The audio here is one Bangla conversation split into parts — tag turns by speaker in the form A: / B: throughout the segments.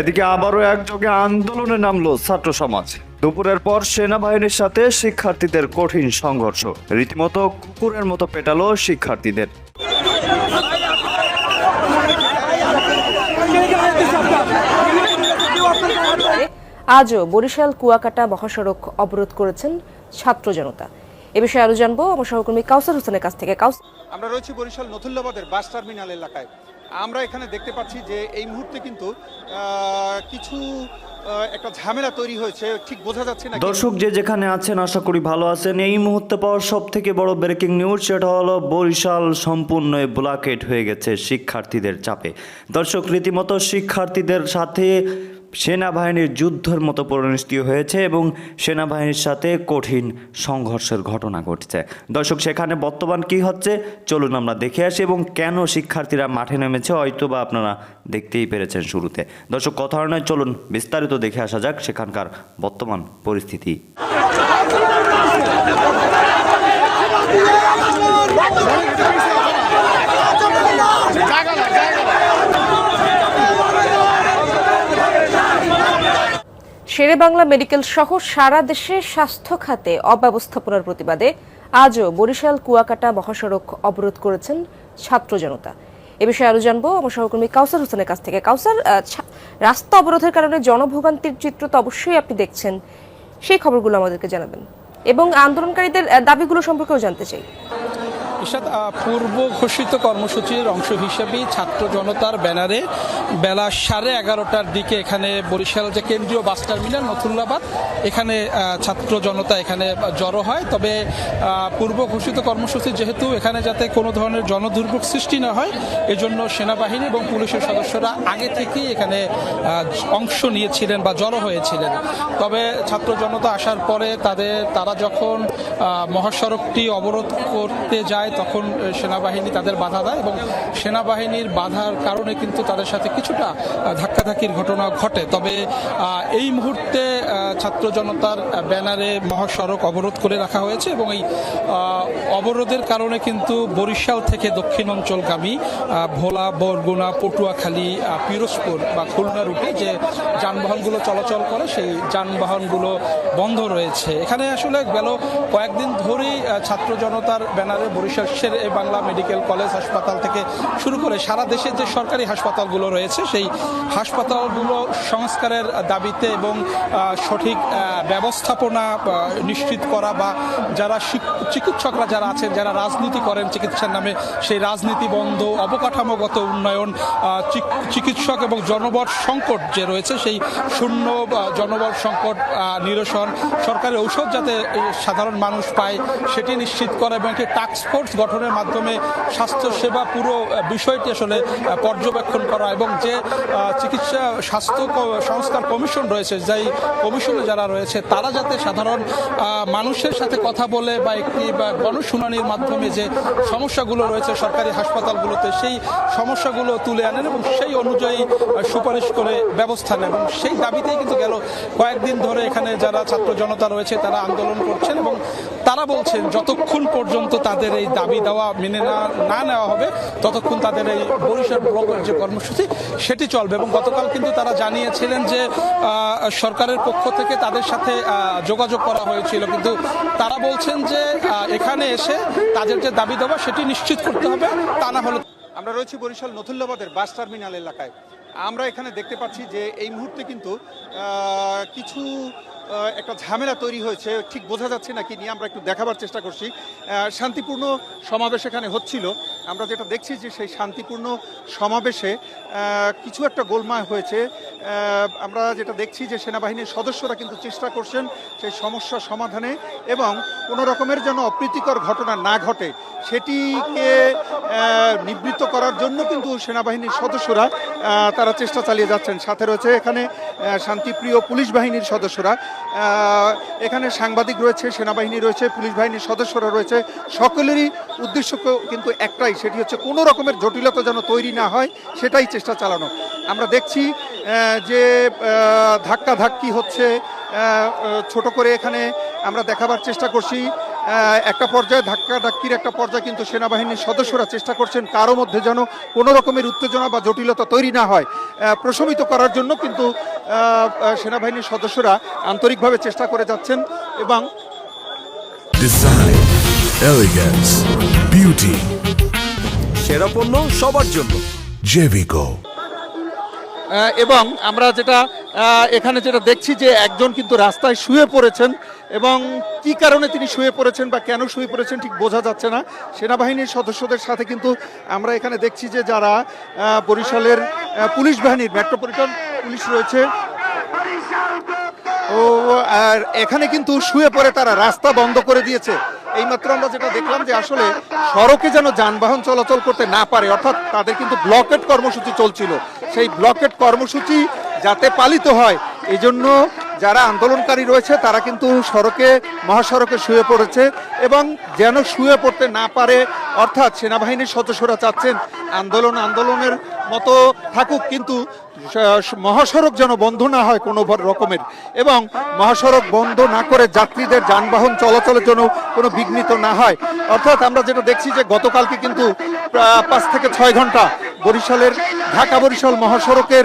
A: এদিকে আবারও একযোগে আন্দোলনে নামলো ছাত্র সমাজ। দুপুরের পর সেনাবাহিনীর সাথে শিক্ষার্থীদের কঠিন সংঘর্ষ। রীতিমতো কুকুরের মতো পেটালো শিক্ষার্থীদের।
B: আজও বরিশাল কুয়াকাটা মহাসড়ক অবরোধ করেছেন ছাত্র জনতা। এ বিষয়ে আরও জানব আমার সহকর্মী কাউসার হোসেনের কাছ থেকে। কাউস
C: আমরা রয়েছি বরিশাল নথুল্লাবাদের বাস টার্মিনাল এলাকায়। আমরা এখানে দেখতে পাচ্ছি যে এই মুহূর্তে কিন্তু কিছু একটা ঝামেলা তৈরি হয়েছে, ঠিক বোঝা যাচ্ছে না
A: দর্শক যে যেখানে আছেন, আশা করি ভালো আছেন। এই মুহূর্তে পাওয়া সব থেকে বড় ব্রেকিং নিউজ সেটা হলো বরিশাল সম্পূর্ণ ব্লকেট হয়ে গেছে শিক্ষার্থীদের চাপে। দর্শক, রীতিমতো শিক্ষার্থীদের সাথে সেনাবাহিনীর যুদ্ধের মতো পরিণতি হয়েছে এবং সেনাবাহিনীর সাথে কঠিন সংঘর্ষের ঘটনা ঘটছে। দর্শক, সেখানে বর্তমান কি হচ্ছে? চলুন আমরা দেখে আসি এবং কেন শিক্ষার্থীরা মাঠে নেমেছে হয়তো বা আপনারা দেখতেই পেরেছেন শুরুতে। দর্শক, কথা নয়, চলুন বিস্তারিত দেখে আসা যাক সেখানকার বর্তমান পরিস্থিতি।
B: শেরে বাংলা মেডিকেল সহ সারা দেশে স্বাস্থ্য খাতে অব্যবস্থাপনার প্রতিবাদে আজও বরিশাল, কুয়াকাটা মহাসড়ক অবরোধ করেছেন ছাত্র জনতা। এ বিষয়ে আরও জানব আমার সহকর্মী কাউসার হোসেনের কাছ থেকে। কাউসার রাস্তা অবরোধের কারণে জনভোগান্তির চিত্র তো অবশ্যই আপনি দেখছেন। সেই খবরগুলো আমাদেরকে জানাবেন। এবং আন্দোলনকারীদের দাবিগুলো সম্পর্কেও জানতে চাই।
D: আহ, পূর্ব ঘোষিত কর্মসূচির অংশ হিসেবেই ছাত্র জনতার ব্যানারে বেলা সাড়ে এগারোটার দিকে এখানে বরিশাল যে কেন্দ্রীয় বাস টার্মিনাল নথুল্লাবাদ এখানে ছাত্র জনতা এখানে জড়ো হয়। তবে পূর্ব ঘোষিত কর্মসূচি যেহেতু এখানে যাতে কোনো ধরনের জনদুর্ভোগ সৃষ্টি না হয় এজন্য সেনাবাহিনী এবং পুলিশের সদস্যরা আগে থেকেই এখানে অংশ নিয়েছিলেন বা জড়ো হয়েছিলেন। তবে ছাত্র জনতা আসার পরে তাদের তারা যখন মহাসড়কটি অবরোধ করতে যায় তখন সেনাবাহিনী তাদের বাধা দেয় এবং সেনাবাহিনীর বাধার কারণে কিন্তু তাদের সাথে কিছুটা ধাক্কাধাক্কির ঘটনা ঘটে। তবে এই মুহূর্তে ছাত্র জনতার ব্যানারে মহাসড়ক অবরোধ করে রাখা হয়েছে এবং এই অবরোধের কারণে কিন্তু বরিশাল থেকে দক্ষিণ অঞ্চলগামী ভোলা, বরগুনা, পটুয়াখালী পিরোজপুর বা খুলনা রুটে যে যানবাহনগুলো চলাচল করে, সেই যানবাহনগুলো বন্ধ রয়েছে। এখানে আসলে গেল কয়েকদিন ধরেই ছাত্র জনতার ব্যানারে বরিশাল শের বাংলা মেডিকেল কলেজ হাসপাতাল থেকে শুরু করে সারা দেশে যে সরকারি হাসপাতালগুলো রয়েছে, সেই হাসপাতালগুলো সংস্কারের দাবিতে এবং সঠিক ব্যবস্থাপনা নিশ্চিত করা বা যারা চিকিৎসকরা যারা আছেন, যারা রাজনীতি করেন চিকিৎসার নামে, সেই রাজনীতি বন্ধ, অবকাঠামোগত উন্নয়ন চিকিৎসক এবং জনবল সংকট যে রয়েছে, সেই শূন্য জনবল সংকট নিরসন, সরকারি ঔষধ যাতে সাধারণ মানুষ পায়, সেটি নিশ্চিত করা এবং একটি টাস্ক ফোর্স গঠনের মাধ্যমে স্বাস্থ্যসেবা পুরো বিষয়টি আসলে পর্যবেক্ষণ করা এবং যে স্বাস্থ্য সংস্কার কমিশন রয়েছে, যেই কমিশনে যারা রয়েছে, তারা যাতে সাধারণ মানুষের সাথে কথা বলে বা একটি গণশুনানির মাধ্যমে যে সমস্যাগুলো রয়েছে সরকারি হাসপাতালগুলোতে, সেই সমস্যাগুলো তুলে আনেন এবং সেই অনুযায়ী সুপারিশ করে ব্যবস্থা নেন। এবং সেই দাবিতেই কিন্তু গেল কয়েকদিন ধরে এখানে যারা ছাত্র জনতা রয়েছে, তারা আন্দোলন করছেন এবং তারা বলছেন, যতক্ষণ পর্যন্ত তাদের এই দাবি দেওয়া মেনে না নেওয়া হবে, ততক্ষণ তাদের এই বরিশাল ব্লকের যে কর্মসূচি, সেটি চলবে এবং গতকাল কিন্তু তারা জানিয়েছিলেন যে সরকারের পক্ষ থেকে তাদের সাথে যোগাযোগ করা হয়েছিল। কিন্তু তারা বলছেন যে এখানে এসে তাদের যে দাবি দেওয়া সেটি নিশ্চিত করতে হবে। তা না হলে
C: আমরা রয়েছি বরিশাল নথুল্লাবাদের বাস টার্মিনাল এলাকায়। আমরা এখানে দেখতে পাচ্ছি যে, এই মুহূর্তে কিন্তু কিছু একটা ঝামেলা তৈরি হয়েছে। ঠিক বোঝা যাচ্ছে না কি নিয়ে। আমরা একটু দেখাবার চেষ্টা করছি। শান্তিপূর্ণ সমাবেশ এখানে হচ্ছিল। আমরা যেটা দেখছি যে সেই শান্তিপূর্ণ সমাবেশে কিছু একটা গোলমায় হয়েছে। আমরা যেটা দেখছি যে সেনাবাহিনীর সদস্যরা কিন্তু চেষ্টা করছেন সেই সমস্যা সমাধানে এবং কোনো রকমের যেন অপ্রীতিকর ঘটনা না ঘটে, সেটিকে নিবৃত্ত করার জন্য কিন্তু সেনাবাহিনীর সদস্যরা তারা চেষ্টা চালিয়ে যাচ্ছেন। সাথে রয়েছে এখানে শান্তিপ্রিয় পুলিশ বাহিনীর সদস্যরা। এখানে সাংবাদিক রয়েছে, সেনাবাহিনী রয়েছে, পুলিশ বাহিনীর সদস্যরা রয়েছে। সকলেরই উদ্দেশ্য কিন্তু একটাই, সেটি হচ্ছে কোনো রকমের জটিলতা যেন তৈরি না হয়, সেটাই চেষ্টা চালানো। আমরা দেখছি যে ধাক্কা ধাক্কি হচ্ছে ছোট করে এখানে আমরা দেখাবার চেষ্টা করছি। একটা পর্যায়ে ধাক্কা ধাক্কির একটা পর্যায়ে কিন্তু সেনাবাহিনীর সদস্যরা চেষ্টা করছেন কারও মধ্যে যেন কোনো রকমের উত্তেজনা বা জটিলতা তৈরি না হয়। প্রশমিত করার জন্য কিন্তু সেনাবাহিনীর সদস্যরা আন্তরিকভাবে চেষ্টা করে যাচ্ছেন এবং
E: সেরা পণ্য সবার জন্য।
C: এবং আমরা যেটা এখানে যেটা দেখছি যে একজন কিন্তু রাস্তায় শুয়ে পড়েছেন। এবং কি কারণে তিনি শুয়ে পড়েছেন বা কেন শুয়ে পড়েছেন ঠিক বোঝা যাচ্ছে না। সেনাবাহিনীর সদস্যদের সাথে কিন্তু আমরা এখানে দেখছি যে যারা বরিশালের পুলিশ বাহিনীর, মেট্রোপলিটন পুলিশ রয়েছে। ও, আর এখানে কিন্তু শুয়ে পড়ে তারা, রাস্তা বন্ধ করে দিয়েছে। এইমাত্র আমরা যেটা দেখলাম যে আসলে সড়কে যেন যানবাহন চলাচল করতে না পারে, অর্থাৎ তাদের কিন্তু ব্লকেট কর্মসূচি চলছিল। সেই ব্লকেট কর্মসূচি যাতে পালিত হয় এই জন্য যারা আন্দোলনকারী রয়েছে, তারা কিন্তু সড়কে, মহাসড়কে শুয়ে পড়েছে এবং যেন শুয়ে পড়তে না পারে, অর্থাৎ সেনাবাহিনীর সদস্যরা চাচ্ছেন আন্দোলন, আন্দোলনের মতো থাকুক, কিন্তু মহাসড়ক যেন বন্ধ না হয় কোনো রকমের এবং মহাসড়ক বন্ধ না করে যাত্রীদের যানবাহন চলাচলের জন্য কোনো বিঘ্নিত না হয়। অর্থাৎ আমরা যেটা দেখছি যে গতকালকে কিন্তু পাঁচ থেকে ছয় ঘণ্টা বরিশালের, ঢাকা বরিশাল মহাসড়কের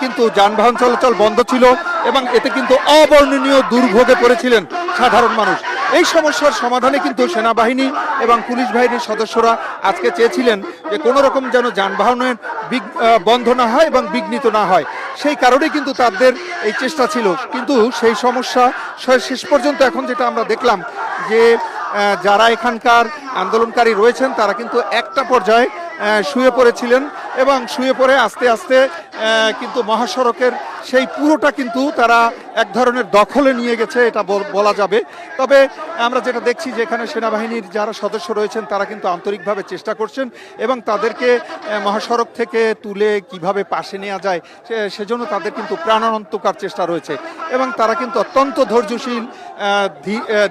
C: কিন্তু যানবাহন চলাচল বন্ধ ছিল এবং এতে কিন্তু অবর্ণনীয় দুর্ভোগে পড়েছিলেন সাধারণ মানুষ। এই সমস্যার সমাধানে কিন্তু সেনাবাহিনী এবং পুলিশ বাহিনীর সদস্যরা আজকে চেয়েছিলেন যে কোনো রকম যেন যানবাহনের বন্ধ না হয় এবং বিঘ্নিত না হয়। সেই কারণে কিন্তু তাদের এই চেষ্টা ছিল। কিন্তু সেই সমস্যা শেষ পর্যন্ত এখন যেটা আমরা দেখলাম যে যারা এখানকার আন্দোলনকারী রয়েছেন তারা কিন্তু একটা পর্যায়ে শুয়ে পড়েছিলেন এবং শুয়ে পড়ে আস্তে আস্তে কিন্তু মহাসড়কের সেই পুরোটা কিন্তু তারা এক ধরনের দখলে নিয়ে গেছে, এটা বল- যাবে। তবে আমরা যেটা দেখছি যে এখানে সেনাবাহিনীর যারা সদস্য রয়েছেন, তারা কিন্তু আন্তরিকভাবে চেষ্টা করছেন এবং তাদেরকে মহাসড়ক থেকে তুলে কীভাবে পাশে নেওয়া যায় সেজন্য তাদের কিন্তু প্রাণান্তকার চেষ্টা রয়েছে। এবং তারা কিন্তু অত্যন্ত ধৈর্যশীল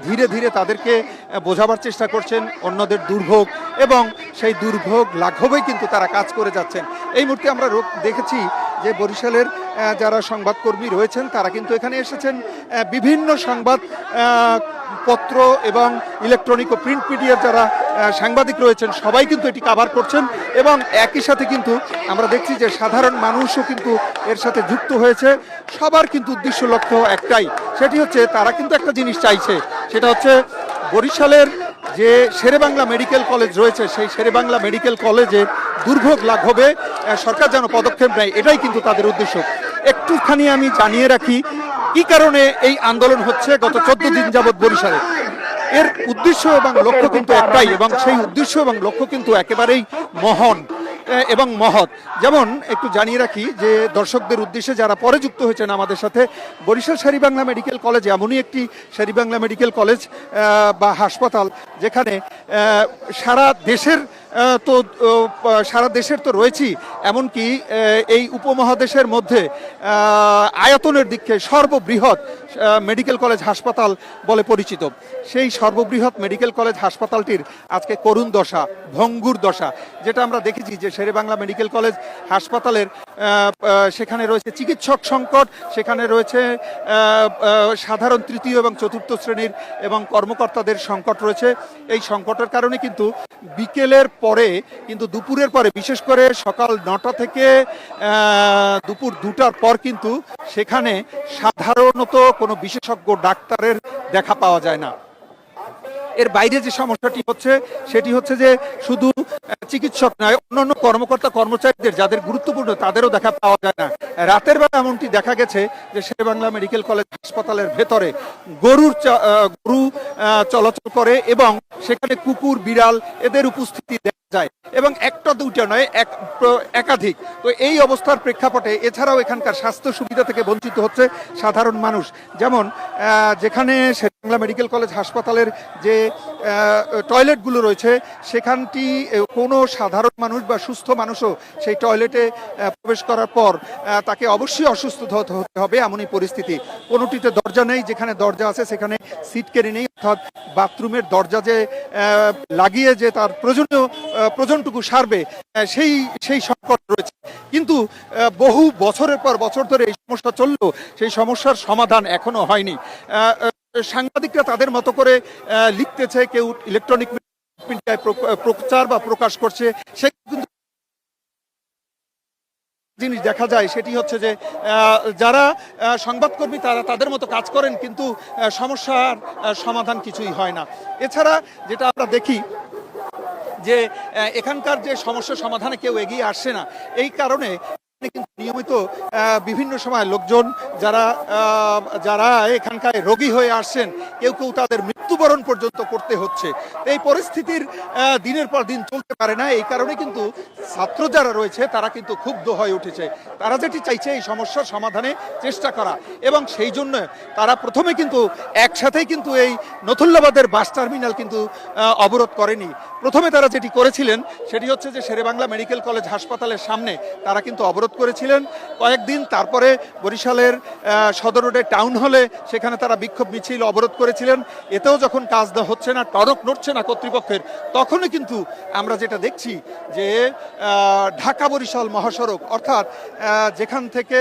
C: ধীরে ধীরে তাদেরকে বোঝাবার চেষ্টা করছেন, অন্যদের দুর্ভোগ এবং সেই দুর্ভোগ লাঘবেই কিন্তু তারা কাজ করে যাচ্ছেন। এই মুহূর্তে আমরা দেখেছি যে বরিশালের যারা সংবাদকর্মী রয়েছেন, তারা কিন্তু এখানে এসেছেন বিভিন্ন সংবাদ পত্র এবং ইলেকট্রনিক ও প্রিন্ট মিডিয়ার যারা সাংবাদিক রয়েছেন, সবাই কিন্তু এটি কাভার করছেন এবং একই সাথে কিন্তু আমরা দেখছি যে সাধারণ মানুষও কিন্তু এর সাথে যুক্ত হয়েছে। সবার কিন্তু উদ্দেশ্য লক্ষ্য একটাই, সেটি হচ্ছে তারা কিন্তু একটা জিনিস চাইছে, সেটা হচ্ছে বরিশালের যে শেরেবাংলা মেডিকেল কলেজ রয়েছে, সেই শেরেবাংলা মেডিকেল কলেজে দুর্ভোগ লাঘবে হবে সরকার যেন পদক্ষেপ নেয়, এটাই কিন্তু তাদের উদ্দেশ্য। একটুখানি আমি জানিয়ে রাখি, কি কারণে এই আন্দোলন হচ্ছে গত চোদ্দ দিন যাবৎ বরিশালে? এর উদ্দেশ্য এবং লক্ষ্য কিন্তু একটাই, এবং সেই উদ্দেশ্য এবং লক্ষ্য কিন্তু একেবারেই মহান। এবং মহৎ। যেমন একটু জানিয়ে রাখি যে দর্শকদের উদ্দেশ্যে যারা পরে যুক্ত হয়েছেন আমাদের সাথে, বরিশাল শেরিবাংলা মেডিকেল কলেজ এমনই একটি শেরিবাংলা মেডিকেল কলেজ বা হাসপাতাল যেখানে সারা দেশের তো সারা দেশের তো রয়েছেই এমনকি এই উপমহাদেশের মধ্যে আয়তনের দিকে সর্ববৃহৎ মেডিকেল কলেজ হাসপাতাল বলে পরিচিত। সেই সর্ববৃহৎ মেডিকেল কলেজ হাসপাতালটির আজকে করুণ দশা, ভঙ্গুর দশা, যেটা আমরা দেখেছি যে শেরেবাংলা মেডিকেল কলেজ হাসপাতালের সেখানে রয়েছে চিকিৎসক সংকট, সেখানে রয়েছে সাধারণ তৃতীয় এবং চতুর্থ শ্রেণির এবং কর্মকর্তাদের সংকট রয়েছে। এই সংকটের কারণে কিন্তু বিকেলের পরে, কিন্তু দুপুরের পরে, বিশেষ করে সকাল নটা থেকে দুপুর দুটার পর কিন্তু সেখানে সাধারণত কোনো বিশেষজ্ঞ ডাক্তারের দেখা পাওয়া যায় না। এর বাইরে যে সমস্যাটি হচ্ছে, সেটি হচ্ছে যে শুধু চিকিৎসক নয়, অন্যান্য কর্মকর্তা, কর্মচারীদের যাদের গুরুত্বপূর্ণ, তাদেরও দেখা পাওয়া যায় না। রাতের বেলা এমনটি দেখা গেছে যে শেরবাংলা মেডিকেল কলেজ হাসপাতালের ভেতরে গরুর গরু চলাচল করে এবং সেখানে কুকুর, বিড়াল এদের উপস্থিতি যায় এবং একটা দুইটা নয় এক একাধিক। তো এই অবস্থার প্রেক্ষাপটে এছাড়াও এখানকার স্বাস্থ্য সুবিধা থেকে বঞ্চিত হচ্ছে সাধারণ মানুষ। যেমন যেখানে বাংলা মেডিকেল কলেজ হাসপাতালের যে টয়লেটগুলো রয়েছে সেখানটি কোনো সাধারণ মানুষ বা সুস্থ মানুষও সেই টয়লেটে প্রবেশ করার পর তাকে অবশ্যই অসুস্থ হতে হবে এমনই পরিস্থিতি। কোনোটিতে দরজা নেই যেখানে দরজা আছে সেখানে সিট কেড়ে নেই অর্থাৎ বাথরুমের দরজা যে লাগিয়ে যে তার প্রয়োজনীয় আহ, প্রয়োজনটুকু সারবে সেই সেই সংকট রয়েছে। কিন্তু বহু বছরের পর বছর ধরে এই সমস্যা চললেও সেই সমস্যার সমাধান এখনও হয়নি। সাংবাদিকরা তাদের মতো করে লিখতেছে, কেউ ইলেকট্রনিক মিডিয়ায় প্রচার বা প্রকাশ করছে, সে কিন্তু জিনিস দেখা যায়, সেটি হচ্ছে যে যারা সংবাদকর্মী, তারা তাদের মতো কাজ করেন, কিন্তু সমস্যার সমাধান কিছুই হয় না। এছাড়া যেটা আমরা দেখি যে এখানকার যে সমস্যা সমাধানে কেউ এগিয়ে আসছে না এই কারণে কিন্তু নিয়মিত বিভিন্ন সময় লোকজন যারা যারা এখানকার রোগী হয়ে আসছেন, কেউ কেউ তাদের মৃত্যুবরণ পর্যন্ত করতে হচ্ছে। এই পরিস্থিতির দিনের পর দিন চলতে পারে না। এই কারণে কিন্তু ছাত্র যারা রয়েছে, তারা কিন্তু ক্ষুব্ধ হয়ে উঠেছে। তারা যেটি চাইছে, এই সমস্যার সমাধানে চেষ্টা করা। এবং সেই জন্য তারা প্রথমে কিন্তু একসাথেই কিন্তু এই নথুল্লাবাদের বাস টার্মিনাল কিন্তু অবরোধ করেনি। প্রথমে তারা যেটি করেছিলেন, সেটি হচ্ছে যে শেরেবাংলা মেডিকেল কলেজ হাসপাতালের সামনে তারা কিন্তু অবরোধ করেছিলেন। কয়েকদিন তারপরে বরিশালের সদর রোডে টাউন হলে সেখানে তারা বিক্ষোভ মিছিল অবরোধ করেছিলেন। এতেও যখন কাজ হচ্ছে না, টনক নড়ছে না কর্তৃপক্ষের, তখনই কিন্তু আমরা যেটা দেখছি যে ঢাকা বরিশাল মহাসড়ক, অর্থাৎ যেখান থেকে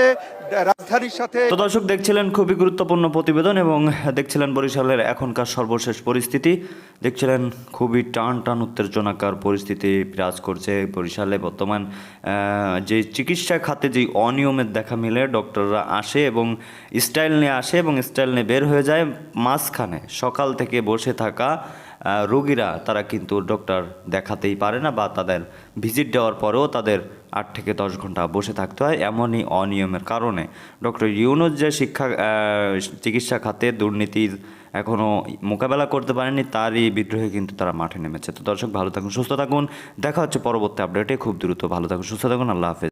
C: রাজধানীর সাথে
A: দর্শক দেখছিলেন খুবই গুরুত্বপূর্ণ প্রতিবেদন এবং দেখছিলেন বরিশালের এখনকার সর্বশেষ পরিস্থিতি। দেখছিলেন খুবই টান টান উত্তেজনাকার পরিস্থিতি বিরাজ করছে বরিশালে বর্তমান যে চিকিৎসা খাতে যেই অনিয়মের দেখা মিলে, ডক্টররা আসে এবং স্টাইল নিয়ে আসে এবং স্টাইল নিয়ে বের হয়ে যায় মাঝখানে। সকাল থেকে বসে থাকা রোগীরা তারা কিন্তু ডক্টর দেখাতেই পারে না বা তাদের ভিজিট দেওয়ার পরেও তাদের আট থেকে দশ ঘণ্টা বসে থাকতে হয় এমনই অনিয়মের কারণে। ডক্টর ইউনুস যে শিক্ষা চিকিৎসা খাতে দুর্নীতির এখনও মোকাবেলা করতে পারেনি তারই বিদ্রোহে কিন্তু তারা মাঠে নেমেছে। তো দর্শক, ভালো থাকুন, সুস্থ থাকুন। দেখা হচ্ছে পরবর্তী আপডেটে। খুব দ্রুত ভালো থাকুন, সুস্থ থাকুন। আল্লাহ হাফেজ।